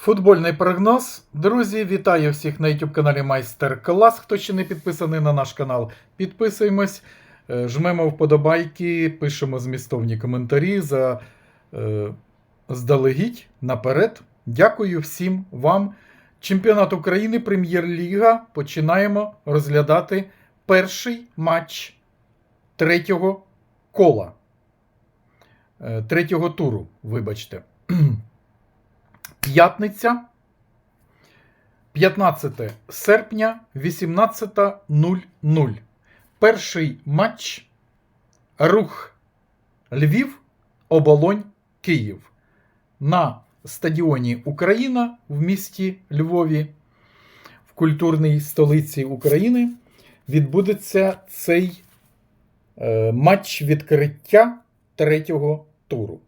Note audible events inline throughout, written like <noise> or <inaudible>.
Футбольний прогноз. Друзі, вітаю всіх на YouTube каналі Майстер Клас. Хто ще не підписаний на наш канал, підписуємось, е, жмемо вподобайки, пишемо змістовні коментарі за е, здалегідь наперед. Дякую всім вам. Чемпіонат України, Прем'єр-ліга. Починаємо розглядати перший матч третього кола. Е, Третього туру, вибачте. П'ятниця, 15 серпня, 18.00. Перший матч Рух Львів, Оболонь, Київ. На стадіоні Україна в місті Львові, в культурній столиці України, відбудеться цей е, матч відкриття третього туру.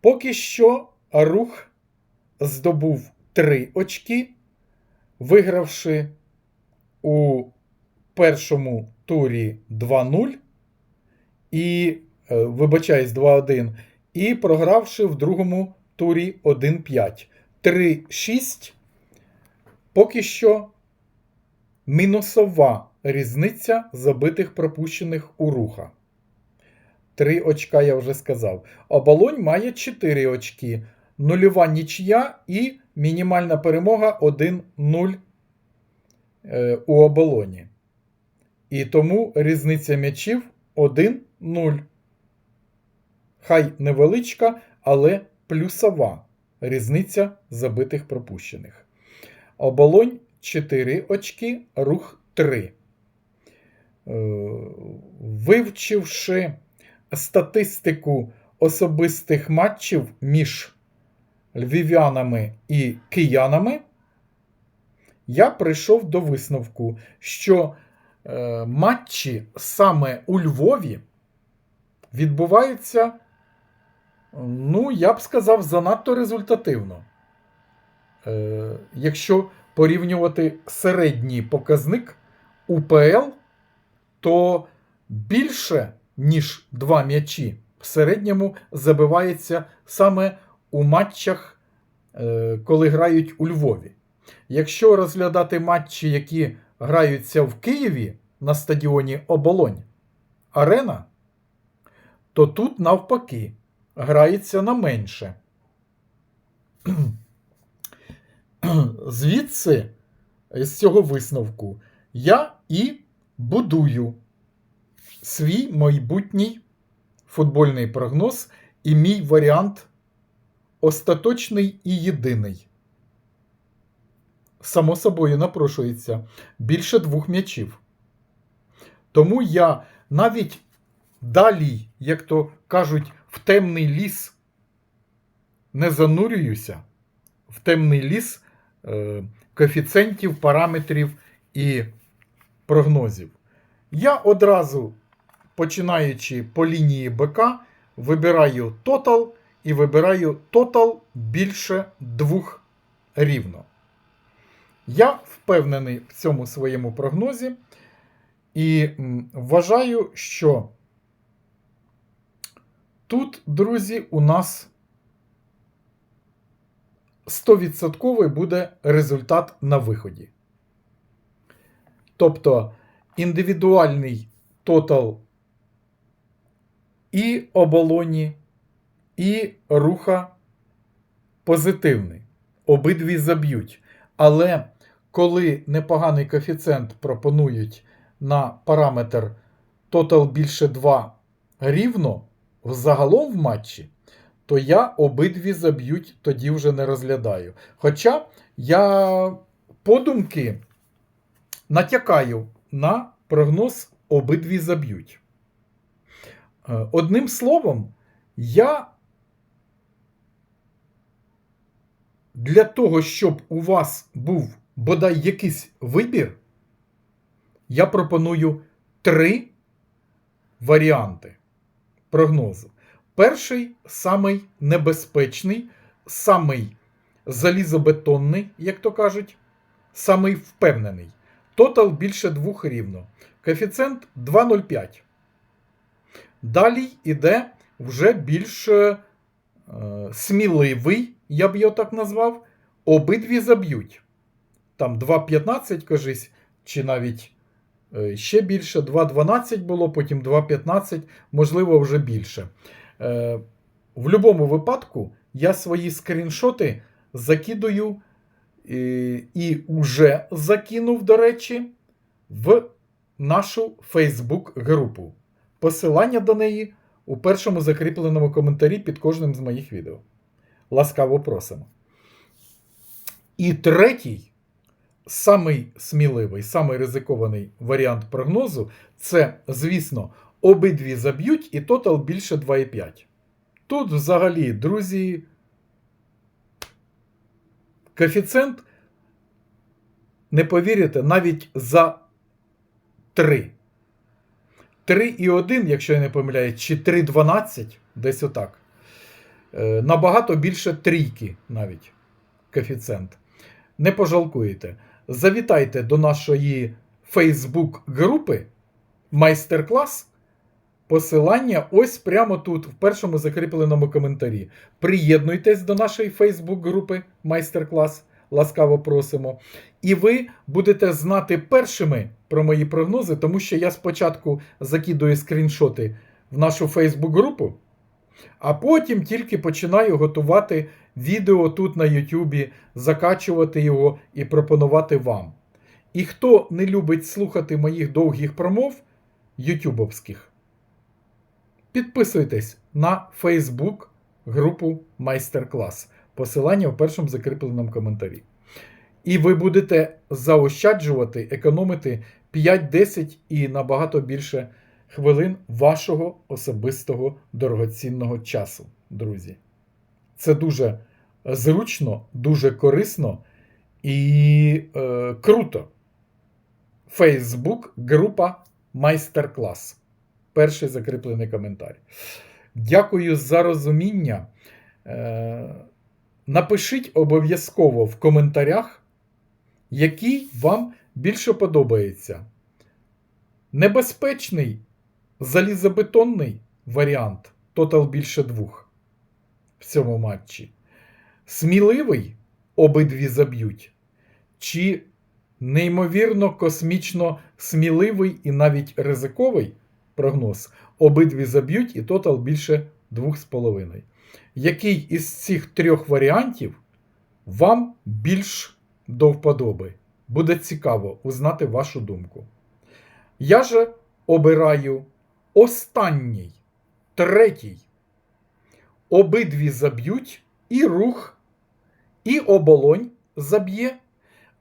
Поки що рух здобув 3 очки, вигравши у першому турі 2-0 і, е, вибачаюсь, 2-1, і програвши в другому турі 1-5. 3-6 поки що мінусова різниця забитих пропущених у руха. 3 очка я вже сказав. Оболонь має 4 очки. Нульова нічия і мінімальна перемога 1-0 е, у оболоні. І тому різниця м'ячів 1-0. Хай невеличка, але плюсова різниця забитих пропущених. Оболонь 4 очки, рух 3. Е, Вивчивши статистику особистих матчів між львів'янами і киянами, я прийшов до висновку, що е, матчі саме у Львові відбуваються, ну, я б сказав, занадто результативно. Е, якщо порівнювати середній показник УПЛ, то більше, ніж два м'ячі в середньому забивається саме у матчах, е, коли грають у Львові. Якщо розглядати матчі, які граються в Києві на стадіоні Оболонь Арена, то тут навпаки грається на менше. <clears throat> Звідси, з цього висновку, я і будую свій майбутній футбольний прогноз і мій варіант остаточний і єдиний. Само собою напрошується більше двох м'ячів. Тому я навіть далі, як то кажуть, в темний ліс не занурююся, в темний ліс е, коефіцієнтів, параметрів і прогнозів. Я одразу, починаючи по лінії БК, вибираю тотал і вибираю тотал більше двох рівно. Я впевнений в цьому своєму прогнозі і вважаю, що тут, друзі, у нас 100% буде результат на виході. Тобто індивідуальний тотал і оболоні, і руха позитивний. Обидві заб'ють. Але коли непоганий коефіцієнт пропонують на параметр тотал більше 2 рівно взагалом в матчі, то я обидві заб'ють тоді вже не розглядаю. Хоча я подумки натякаю на прогноз обидві заб'ють. Е, Одним словом, я для того, щоб у вас був бодай якийсь вибір, я пропоную три варіанти прогнозу. Перший самий небезпечний, самий залізобетонний, як то кажуть, самий впевнений. Тотал більше двох рівно. Коефіцієнт 2,05. Далі йде вже більш е, сміливий, я б його так назвав, обидві заб'ють. Там 2.15, кажись, чи навіть е, ще більше, 2.12 було, потім 2.15, можливо, вже більше. Е, в будь-якому випадку я свої скріншоти закидую і, уже закинув, до речі, в нашу Facebook-групу. Посилання до неї у першому закріпленому коментарі під кожним з моїх відео. Ласкаво просимо. І третій, самий сміливий, самий ризикований варіант прогнозу це, звісно, обидві заб'ють і тотал більше 2,5. Тут взагалі, друзі, коефіцієнт, не повірите, навіть за 3. 3,1, якщо я не помиляюсь, чи 3,12, десь отак. Е, Набагато більше трійки навіть коефіцієнт. Не пожалкуєте. Завітайте до нашої Facebook групи майстер-клас. Посилання ось прямо тут, в першому закріпленому коментарі. Приєднуйтесь до нашої Facebook групи майстер-клас. Ласкаво просимо. І ви будете знати першими про мої прогнози, тому що я спочатку закидую скріншоти в нашу Facebook групу, а потім тільки починаю готувати відео тут на YouTube, закачувати його і пропонувати вам. І хто не любить слухати моїх довгих промов ютубовських, підписуйтесь на Facebook групу Майстер-клас. Посилання в першому закріпленому коментарі. І ви будете заощаджувати, економити 5-10 і набагато більше хвилин вашого особистого дорогоцінного часу, друзі. Це дуже зручно, дуже корисно і е, круто. Facebook група майстер-клас. Перший закріплений коментар. Дякую за розуміння. Е, Напишіть обов'язково в коментарях, який вам більше подобається. Небезпечний залізобетонний варіант тотал більше двох в цьому матчі. Сміливий обидві заб'ють. Чи неймовірно космічно сміливий і навіть ризиковий прогноз обидві заб'ють і тотал більше 2,5. Який із цих трьох варіантів вам більш до вподоби? Буде цікаво узнати вашу думку. Я же обираю останній, третій. Обидві заб'ють і рух, і оболонь заб'є,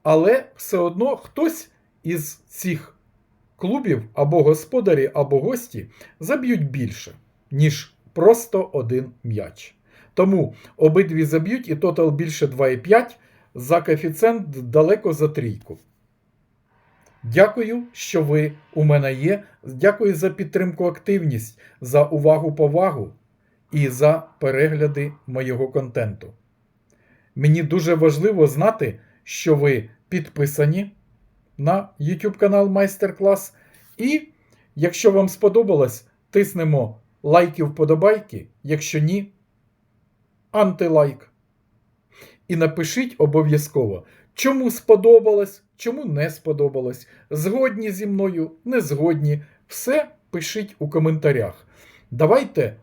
але все одно хтось із цих клубів або господарі, або гості заб'ють більше, ніж просто один м'яч. Тому обидві заб'ють і тотал більше 2,5 за коефіцієнт далеко за трійку. Дякую, що ви у мене є. Дякую за підтримку, активність, за увагу, повагу і за перегляди моєго контенту. Мені дуже важливо знати, що ви підписані на YouTube канал Майстер-клас. І якщо вам сподобалось, тиснемо лайки вподобайки, якщо ні, антилайк. І напишіть обов'язково, чому сподобалось, чому не сподобалось. Згодні зі мною, не згодні. Все пишіть у коментарях. Давайте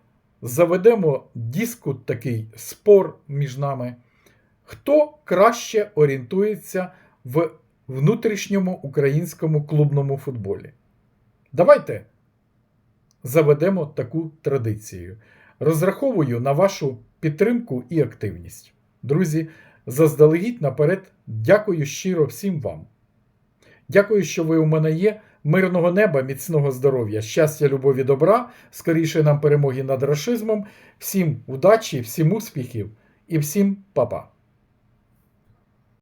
заведемо дискут такий спор між нами. Хто краще орієнтується в внутрішньому українському клубному футболі? Давайте заведемо таку традицію. Розраховую на вашу підтримку і активність. Друзі, заздалегідь наперед дякую щиро всім вам. Дякую, що ви у мене є. Мирного неба, міцного здоров'я, щастя, любові, добра, скоріше нам перемоги над рашизмом. Всім удачі, всім успіхів і всім па-па.